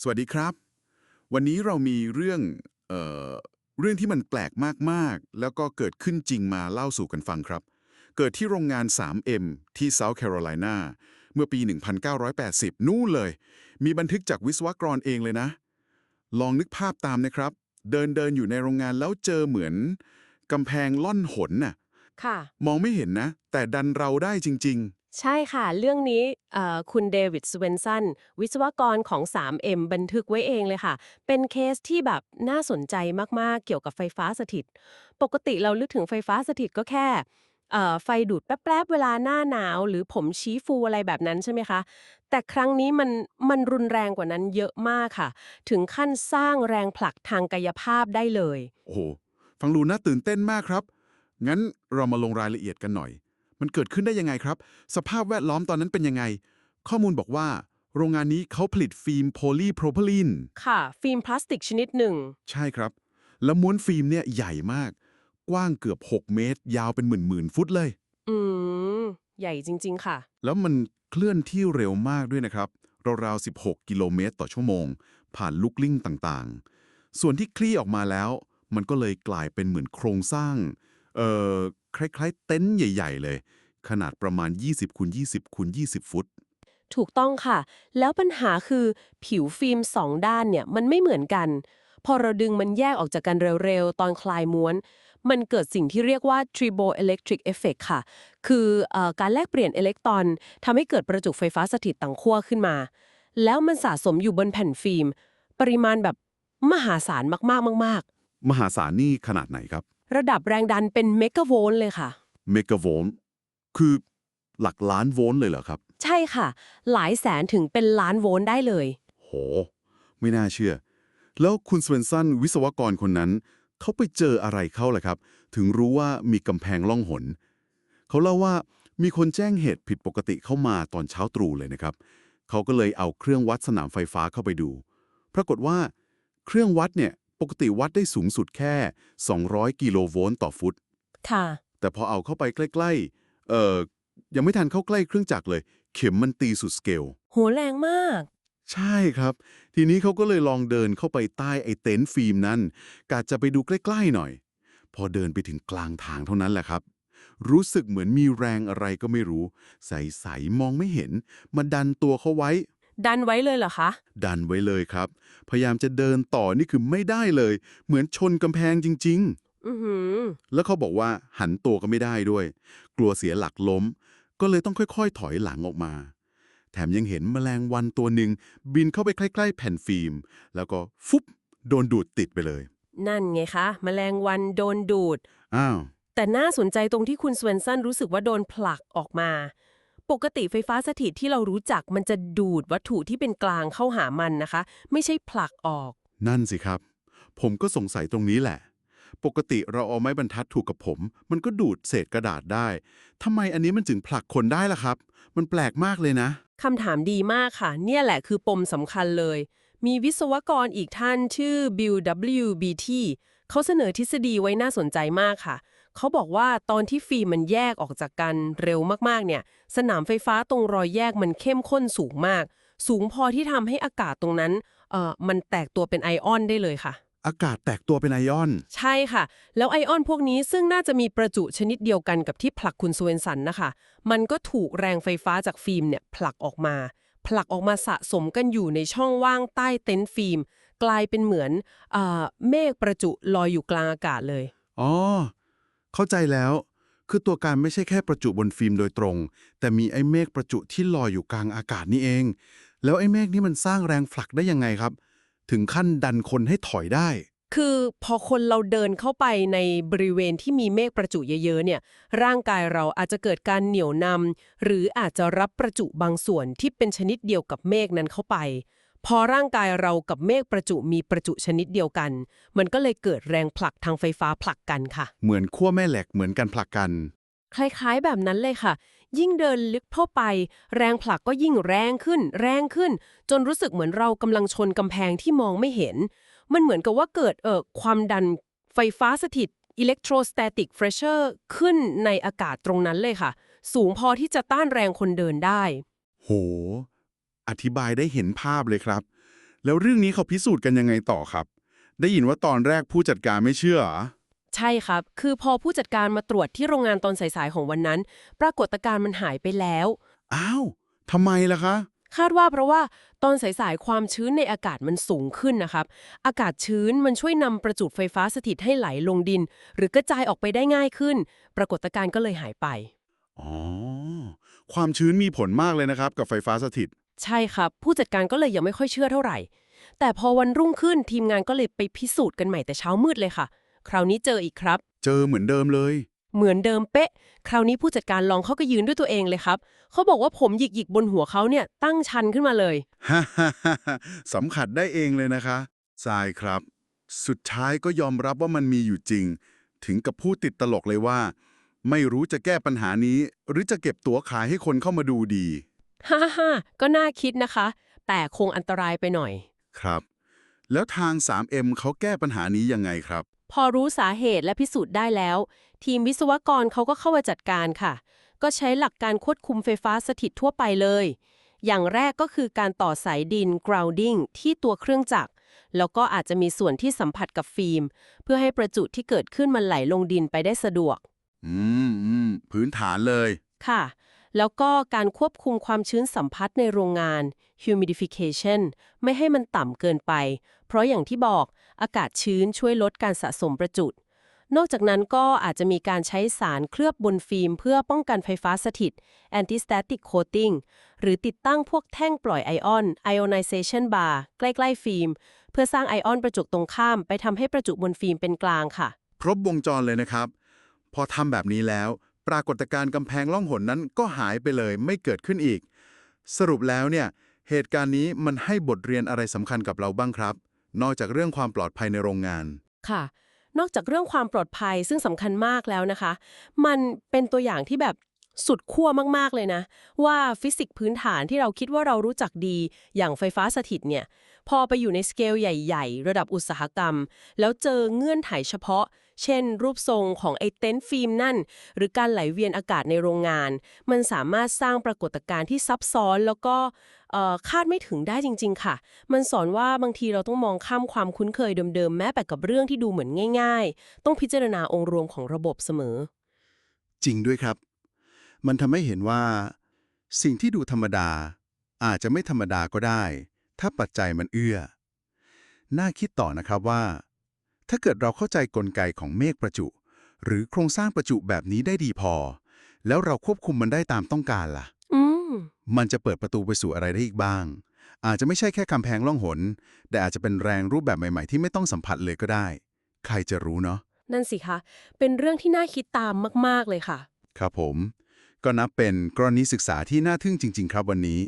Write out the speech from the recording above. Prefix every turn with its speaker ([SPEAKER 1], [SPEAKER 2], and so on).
[SPEAKER 1] สวัสดีครับ วันนี้เรามีเรื่องเอ่อเรื่องที่มันแปลกมากๆ แล้วก็เกิดขึ้นจริงมาเล่าสู่กันฟังครับ เกิดที่โรงงาน 3M ที่เซาท์แคโรไลนาเมื่อปี 1980 นู่นเลย มีบันทึกจากวิศวกรเองเลยนะ ลองนึกภาพตามนะครับ เดินเดินอยู่ในโรงงานแล้วเจอเหมือนกำแพงล่อนหนน่ะ
[SPEAKER 2] ค่ะ
[SPEAKER 1] มองไม่เห็นนะ แต่ดันเราได้จริง
[SPEAKER 2] ใช่ค่ะ เรื่องนี้เอ่อคุณเดวิดสเวนสันวิศวกรของ 3M บันทึกไว้เองเลยค่ะ เป็นเคสที่แบบน่าสนใจมาก ๆ เกี่ยวกับไฟฟ้าสถิต ปกติเราลึกถึงไฟฟ้าสถิตก็แค่เอ่อไฟดูดแป๊บ ๆ เวลาหน้าหนาว หรือผมชี้ฟูอะไรแบบนั้นใช่ไหมคะ แต่ครั้งนี้มันมันรุนแรงกว่านั้นเยอะมากค่ะ ถึงขั้นสร้างแรงผลักทางกายภาพได้เลย
[SPEAKER 1] โอ้โห ฟังดูน่าตื่นเต้นมากครับ งั้นเรามาลงรายละเอียดกันหน่อย มันเกิดขึ้นได้ยังไงครับ สภาพแวดล้อมตอนนั้นเป็นยังไง ข้อมูลบอกว่า โรงงานนี้เขาผลิตฟิล์มโพลีโพรพิลีน
[SPEAKER 2] ค่ะ ฟิล์มพลาสติกชนิดหนึ่ง
[SPEAKER 1] ใช่ครับ แล้วม้วนฟิล์มเนี่ยใหญ่มาก กว้างเกือบ 6 เมตร ยาวเป็นหมื่นหมื่นๆฟุตเลย
[SPEAKER 2] อืม ใหญ่จริง ๆ ค่ะ
[SPEAKER 1] แล้วมันเคลื่อนที่เร็วมากด้วยนะครับราวๆ16 กิโลเมตรต่อชั่วโมง ผ่านลูกลิ่งต่างๆ ส่วนที่คลี่ออกมาแล้ว มันก็เลยกลายเป็นเหมือนโครงสร้าง เอ่อคล้ายๆ เต็นท์ใหญ่ ๆ เลย ขนาดประมาณ 20คูณ20คูณ20 ฟุต
[SPEAKER 2] ถูกต้องค่ะ แล้วปัญหาคือผิวฟิล์มสองด้านเนี่ยมันไม่เหมือนกัน พอเราดึงมันแยกออกจากกันเร็วๆ ตอนคลายม้วน มันเกิดสิ่งที่เรียกว่า triboelectric effect ค่ะ คือเออการแลกเปลี่ยนอิเล็กตรอนทำให้เกิดประจุไฟฟ้าสถิตต่างขั้วขึ้นมา แล้วมันสะสมอยู่บนแผ่นฟิล์ม ปริมาณแบบมหาศาลมากๆมาก
[SPEAKER 1] มหาศาลนี่ขนาดไหนครับ
[SPEAKER 2] ๆ ระดับแรงดันเป็นเมกะโวลต์เลยค่ะ
[SPEAKER 1] เมกะโวลต์คือหลักล้านโวลต์เลยเหรอครับ
[SPEAKER 2] ใช่ค่ะ หลายแสนถึงเป็นล้านโวลต์ได้เลย
[SPEAKER 1] โห ไม่น่าเชื่อ แล้วคุณสเวนสันวิศวกรคนนั้น เขาไปเจออะไรเข้าล่ะครับ ถึงรู้ว่ามีกำแพงล่องหน เขาเล่าว่ามีคนแจ้งเหตุผิดปกติเข้ามาตอนเช้าตรู่เลยนะครับ เขาก็เลยเอาเครื่องวัดสนามไฟฟ้าเข้าไปดู ปรากฏว่า เครื่องวัดเนี่ย ปกติวัดได้สูงสุดแค่ 200 กิโลโวลต์ต่อฟุต
[SPEAKER 2] ค่ะ
[SPEAKER 1] แต่พอเอาเข้าไปใกล้ ๆ เอ่อ ยังไม่ทันเข้าใกล้เครื่องจักรเลย เข็มมันตีสุดสเกล
[SPEAKER 2] โหแรงมาก
[SPEAKER 1] ใช่ครับ ทีนี้เขาก็เลยลองเดินเข้าไปใต้ไอ้เต็นท์ฟิล์มนั้นกะจะไปดูใกล้ ๆ หน่อย พอเดินไปถึงกลางทางเท่านั้นแหละครับ รู้สึกเหมือนมีแรงอะไรก็ไม่รู้ ใส ๆ มองไม่เห็น มาดันตัวเขาไว้
[SPEAKER 2] ดันไว้เลยเหรอคะ
[SPEAKER 1] ดันไว้เลยครับ พยายามจะเดินต่อนี่คือไม่ได้เลย เหมือนชนกำแพงจริงๆ
[SPEAKER 2] อือหือ
[SPEAKER 1] แล้วเขาบอกว่าหันตัวก็ไม่ได้ด้วย กลัวเสียหลักล้ม ก็เลยต้องค่อยๆ ถอยหลังออกมา แถมยังเห็นแมลงวันตัวหนึ่งบินเข้าไปใกล้ๆ แผ่นฟิล์ม แล้วก็ฟุบโดนดูดติดไปเลย
[SPEAKER 2] นั่นไงคะแมลงวันโดนดูด
[SPEAKER 1] อ้าว
[SPEAKER 2] แต่น่าสนใจตรงที่คุณสเวนสันรู้สึกว่าโดนผลักออกมา ปกติไฟฟ้าสถิตที่เรารู้จักมันจะดูดวัตถุที่เป็นกลางเข้าหามันนะคะ ไม่ใช่ผลักออก
[SPEAKER 1] นั่นสิครับ ผมก็สงสัยตรงนี้แหละ ปกติเราเอาไม้บรรทัดถูกกับผม มันก็ดูดเศษกระดาษได้ทำไมอันนี้มันถึงผลักคนได้ล่ะครับ มันแปลกมากเลยนะ
[SPEAKER 2] คำถามดีมากค่ะ เนี่ยแหละคือปมสำคัญเลย มีวิศวกรอีกท่านชื่อ Bill W. BT เขาเสนอทฤษฎีไว้น่าสนใจมากค่ะ เขาบอกว่าตอนที่ฟิล์มมันแยกออกจากกันเร็วมากๆเนี่ย สนามไฟฟ้าตรงรอยแยกมันเข้มข้นสูงมาก สูงพอที่ทำให้อากาศตรงนั้นเอ่อมันแตกตัวเป็นไอออนได้เลยค่ะ
[SPEAKER 1] อากาศแตกตัวเป็นไอออน
[SPEAKER 2] ใช่ค่ะ แล้วไอออนพวกนี้ซึ่งน่าจะมีประจุชนิดเดียวกันกับที่ผลักคุณสเวนสันนะคะ มันก็ถูกแรงไฟฟ้าจากฟิล์มเนี่ยผลักออกมา ผลักออกมาสะสมกันอยู่ในช่องว่างใต้เต็นท์ฟิล์ม กลายเป็นเหมือนเออเมฆประจุลอยอยู่กลางอากาศเลย
[SPEAKER 1] อ๋อ เข้าใจแล้ว คือตัวการไม่ใช่แค่ประจุบนฟิล์มโดยตรง แต่มีไอ้เมฆประจุที่ลอยอยู่กลางอากาศนี่เอง แล้วไอ้เมฆนี่มันสร้างแรงผลักได้ยังไงครับ ถึงขั้นดันคนให้ถอยได้
[SPEAKER 2] คือพอคนเราเดินเข้าไปในบริเวณที่มีเมฆประจุเยอะๆเนี่ย ร่างกายเราอาจจะเกิดการเหนี่ยวนำหรืออาจจะรับประจุบางส่วนที่เป็นชนิดเดียวกับเมฆนั้นเข้าไป พอร่างกายเรากับเมฆประจุมีประจุชนิดเดียวกัน มันก็เลยเกิดแรงผลักทางไฟฟ้าผลักกันค่ะ
[SPEAKER 1] เหมือนขั้วแม่เหล็กเหมือนกันผลักกัน
[SPEAKER 2] คล้ายๆแบบนั้นเลยค่ะ ยิ่งเดินลึกเข้าไป แรงผลักก็ยิ่งแรงขึ้น แรงขึ้น จนรู้สึกเหมือนเรากำลังชนกำแพงที่มองไม่เห็น มันเหมือนกับว่าเกิดเอ่อความดันไฟฟ้าสถิต electrostatic pressure ขึ้นในอากาศตรงนั้นเลยค่ะ สูงพอที่จะต้านแรงคนเดินได้
[SPEAKER 1] โห อธิบายได้เห็นภาพเลยครับ แล้วเรื่องนี้เขาพิสูจน์กันยังไงต่อครับ ได้ยินว่าตอนแรกผู้จัดการไม่เชื่อเหรอ
[SPEAKER 2] ใช่ครับ คือพอผู้จัดการมาตรวจที่โรงงานตอนสายๆของวันนั้น ปรากฏการณ์มันหายไปแล้ว
[SPEAKER 1] อ้าวทำไมล่ะคะ
[SPEAKER 2] คาดว่าเพราะว่าตอนสายๆความชื้นในอากาศมันสูงขึ้นนะครับ อากาศชื้นมันช่วยนำประจุไฟฟ้าสถิตให้ไหลลงดิน หรือกระจายออกไปได้ง่ายขึ้น ปรากฏการณ์ก็เลยหายไป
[SPEAKER 1] อ๋อ ความชื้นมีผลมากเลยนะครับ กับไฟฟ้าสถิต
[SPEAKER 2] ใช่ครับ ผู้จัดการก็เลยยังไม่ค่อยเชื่อเท่าไหร่ แต่พอวันรุ่งขึ้นทีมงานก็เลยไปพิสูจน์กันใหม่แต่เช้ามืดเลยค่ะ คราวนี้เจออีกครับ
[SPEAKER 1] เจอเหมือนเดิมเลย
[SPEAKER 2] เหมือนเดิมเป๊ะ คราวนี้ผู้จัดการลองเขาก็ยืนด้วยตัวเองเลยครับเขาบอกว่าผมหยิกหยิกๆบนหัวเขาเนี่ยตั้งชันขึ้นมาเลย
[SPEAKER 1] ฮ่าฮ่าฮ่าฮ่าสัมผัสได้เองเลยนะคะทรายครับ สุดท้ายก็ยอมรับว่ามันมีอยู่จริง ถึงกับพูดติดตลกเลยว่า ไม่รู้จะแก้ปัญหานี้ หรือจะเก็บตั๋วขายให้คนเข้ามาดูดี
[SPEAKER 2] ฮ่าฮ่าๆก็น่าคิดนะคะ แต่คงอันตรายไปหน่อย
[SPEAKER 1] ครับ แล้วทาง 3M เขาแก้ปัญหานี้ยังไงครับ
[SPEAKER 2] พอรู้สาเหตุและพิสูจน์ได้แล้ว ทีมวิศวกรเขาก็เข้ามาจัดการค่ะ ก็ใช้หลักการควบคุมไฟฟ้าสถิตทั่วไปเลย อย่างแรกก็คือการต่อสายดิน grounding ที่ตัวเครื่องจักร แล้วก็อาจจะมีส่วนที่สัมผัสกับฟิล์ม เพื่อให้ประจุที่เกิดขึ้นมันไหลลงดินไปได้สะดวก
[SPEAKER 1] อืมอืมพื้นฐานเลย
[SPEAKER 2] ค่ะ แล้วก็การควบคุมความชื้นสัมผัสในโรงงาน humidification ไม่ให้มันต่ำเกินไป เพราะอย่างที่บอกอากาศชื้นช่วยลดการสะสมประจุนอกจากนั้นก็อาจจะมีการใช้สารเคลือบบนฟิล์ม เพื่อป้องกันไฟฟ้าสถิต anti-static coating หรือติดตั้งพวกแท่งปล่อยไอออน ionization bar ใกล้ๆฟิล์ม เพื่อสร้างไอออนประจุตรงข้าม ไปทำให้ประจุบนฟิล์มเป็นกลางค่ะ
[SPEAKER 1] ครบวงจรเลยนะครับ พอทำแบบนี้แล้ว ปรากฏการณ์กำแพงล่องหนนั้นก็หายไปเลยไม่เกิดขึ้นอีก สรุปแล้วเนี่ยเหตุการณ์นี้มันให้บทเรียนอะไรสำคัญกับเราบ้างครับ นอกจากเรื่องความปลอดภัยในโรงงาน
[SPEAKER 2] ค่ะ นอกจากเรื่องความปลอดภัยซึ่งสำคัญมากแล้วนะคะ มันเป็นตัวอย่างที่แบบสุดขั้วมาก ๆ เลยนะ ว่าฟิสิกส์พื้นฐานที่เราคิดว่าเรารู้จักดีอย่างไฟฟ้าสถิตเนี่ย พอไปอยู่ในสเกลใหญ่ ๆ ระดับอุตสาหกรรม แล้วเจอเงื่อนไขเฉพาะ เช่น รูปทรงของไอเต็นท์ฟิล์มนั่น หรือการไหลเวียนอากาศในโรงงาน มันสามารถสร้างปรากฏการณ์ที่ซับซ้อนแล้วก็คาดไม่ถึงได้จริง ๆ ค่ะ มันสอนว่าบางทีเราต้องมองข้ามความคุ้นเคยเดิมๆ แม้แต่กับเรื่องที่ดูเหมือนง่าย ๆ ต้องพิจารณาองค์รวมของระบบเสมอ
[SPEAKER 3] จริงด้วยครับ มันทำให้เห็นว่า สิ่งที่ดูธรรมดา อาจจะไม่ธรรมดาก็ได้ ถ้าปัจจัยมันเอื้อ น่าคิดต่อนะครับว่า ถ้าเกิดเราเข้าใจกลไกของเมฆประจุ หรือโครงสร้างประจุแบบนี้ได้ดีพอ แล้วเราควบคุมมันได้ตามต้องการล่ะ
[SPEAKER 2] อืม
[SPEAKER 3] มันจะเปิดประตูไปสู่อะไรได้อีกบ้าง อาจจะไม่ใช่แค่กำแพงล่องหน แต่อาจจะเป็นแรงรูปแบบใหม่ ๆ ที่ไม่ต้องสัมผัสเลยก็ได้ ใครจะรู้เนาะ
[SPEAKER 2] นั่นสิคะ เป็นเรื่องที่น่าคิดตามมาก ๆ เลยค่ะ
[SPEAKER 3] ครับผม ก็นับเป็นกรณีศึกษาที่น่าทึ่งจริง ๆ ครับวันนี้